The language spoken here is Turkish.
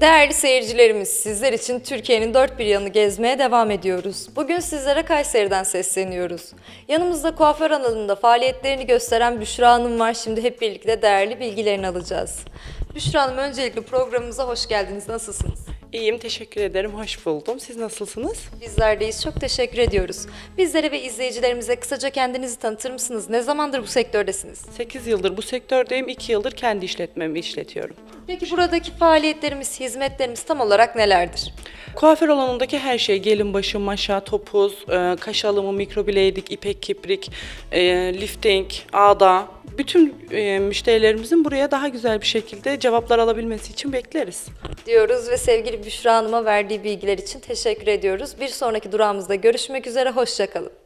Değerli seyircilerimiz, sizler için Türkiye'nin dört bir yanını gezmeye devam ediyoruz. Bugün sizlere Kayseri'den sesleniyoruz. Yanımızda kuaför alanında faaliyetlerini gösteren Büşra Hanım var. Şimdi hep birlikte değerli bilgilerini alacağız. Büşra Hanım öncelikle programımıza hoş geldiniz. Nasılsınız? İyiyim, teşekkür ederim. Hoş buldum. Siz nasılsınız? Bizler deyiz. Çok teşekkür ediyoruz. Bizlere ve izleyicilerimize kısaca kendinizi tanıtır mısınız? Ne zamandır bu sektördesiniz? 8 yıldır bu sektördeyim, 2 yıldır kendi işletmemi işletiyorum. Peki buradaki faaliyetlerimiz, hizmetlerimiz tam olarak nelerdir? Kuaför alanındaki her şey, gelin başı, maşa, topuz, e, kaş alımı, mikroblading, ipek kiprik, e, lifting, ağda, bütün e, müşterilerimizin buraya daha güzel bir şekilde cevaplar alabilmesi için bekleriz. diyoruz ve sevgili Büşra Hanım'a verdiği bilgiler için teşekkür ediyoruz. Bir sonraki durağımızda görüşmek üzere, hoşçakalın.